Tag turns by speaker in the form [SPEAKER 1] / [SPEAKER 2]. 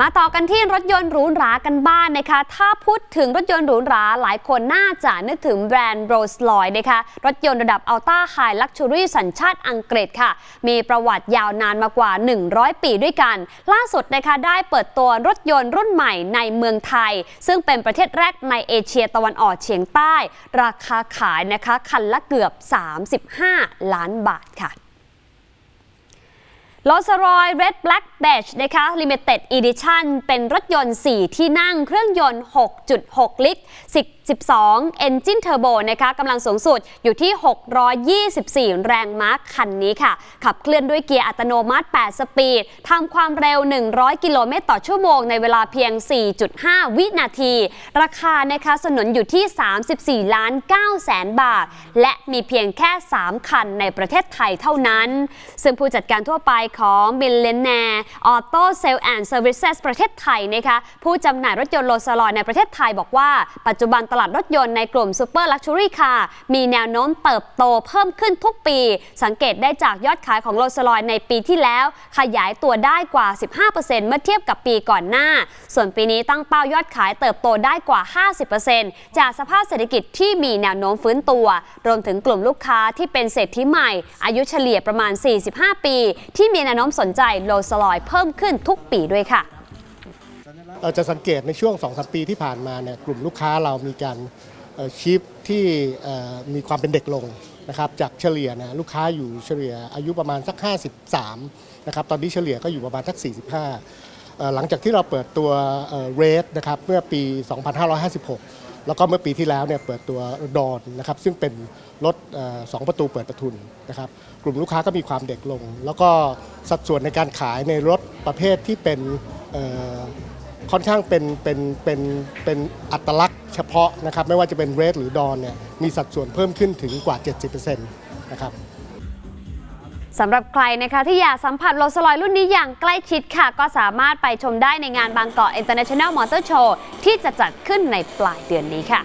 [SPEAKER 1] มาต่อกันที่รถยนต์หรูหรากันบ้านนะคะ ถ้าพูดถึงรถยนต์หรูหราหลายคนน่าจะนึกถึงแบรนด์โรลส์รอยนะคะ รถยนต์ระดับอัลต้าไฮลักชัวรี่สัญชาติอังกฤษค่ะ มีประวัติยาวนานมากว่า 100 ปีด้วยกัน ล่าสุดนะคะได้เปิดตัวรถยนต์รุ่นใหม่ในเมืองไทย ซึ่งเป็นประเทศแรกในเอเชียตะวันออกเฉียงใต้ ราคาขายนะคะคันละเกือบ 35 ล้านบาทค่ะ โรสรอย Red Black Badge นะคะ Limited Edition เป็นรถยนต์ 4 ที่นั่งเครื่องยนต์ 6.6 ลิตร 12 Engine Turbo นะคะกำลังสูงสุดอยู่ที่ 624 แรงม้าคันนี้ค่ะ ขับเคลื่อนด้วยเกียร์อัตโนมัติ 8 สปีดทำความเร็ว 100 กิโลเมตรต่อชั่วโมงในเวลาเพียง 4.5 วินาที ราคานะคะสนุนอยู่ที่ 34 ล้าน9แสนบาท และมีเพียงแค่ 3 คันในประเทศไทยเท่านั้น ซึ่งผู้จัดการทั่วไปของ m i l l e n a i r Auto Sale and Services ประเทศไทยนะคะผู้จำหน่ายรถยนต์โรลส์รอยในประเทศไทยบอกว่าปัจจุบันตลาดรถยนต์ในกลุ่ม Super Luxury Car มีแนวโน้มเติบโตเพิ่มขึ้นทุกปี สังเกตได้จากยอดขายของโรลส์รอยในปีที่แล้ว ขยายตัวได้กว่า 15%เมื่อเทียบกับปีก่อนหน้า ส่วนปีนี้ตั้งเป้ายอดขายเติบโตได้กว่า 50%จากสภาพเศรษฐกิจที่มีแนวโน้มฟื้นตัว รวมถึงกลุ่มลูกค้าที่เป็นเศรษฐีใหม่ อายุเฉลี่ยประมาณ 45 ปี ที่มีแนวโน้มสนใจโรลส์รอยเพิ่มขึ้นทุกปีด้วยค่ะ
[SPEAKER 2] เราจะสังเกตในช่วง2อสปีที่ผ่านมาเนี่ยกลุ่มลูกค้าเรามีการชิปที่มีความเป็นเด็กลงนะครับจากเฉลี่ยนะลูกค้าอยู่เฉลี่ยอายุประมาณสัก 53นะครับตอนนี้เฉลี่ยก็อยู่ประมาณสัก 45 หลังจากที่เราเปิดตัวเรสนะครับเมื่อปี 2556 แล้วก็เมื่อปีที่แล้วเนี่ยเปิดตัวดอนนะครับซึ่งเป็นรถสองประตูเปิดประทุนนะครับกลุ่มลูกค้าก็มีความเด็กลง แล้วก็สัดส่วนในการขายในรถประเภทที่เป็น ค่อนข้างเป็นเป็นเป็นเป็นอัตลักษณ์เฉพาะนะครับไม่ว่าจะเป็นเรดหรือดอนเนี่ยมีสัดส่วนเพิ่มขึ้นถึงกว่า 70%นะครับ
[SPEAKER 1] สำหรับใครนะคะที่อยากสัมผัสโรลสลอยรุ่นนี้อย่างใกล้ชิดค่ะ ก็สามารถไปชมได้ในงานบางกอก International Motor Show ที่จะจัดขึ้นในปลายเดือนนี้ค่ะ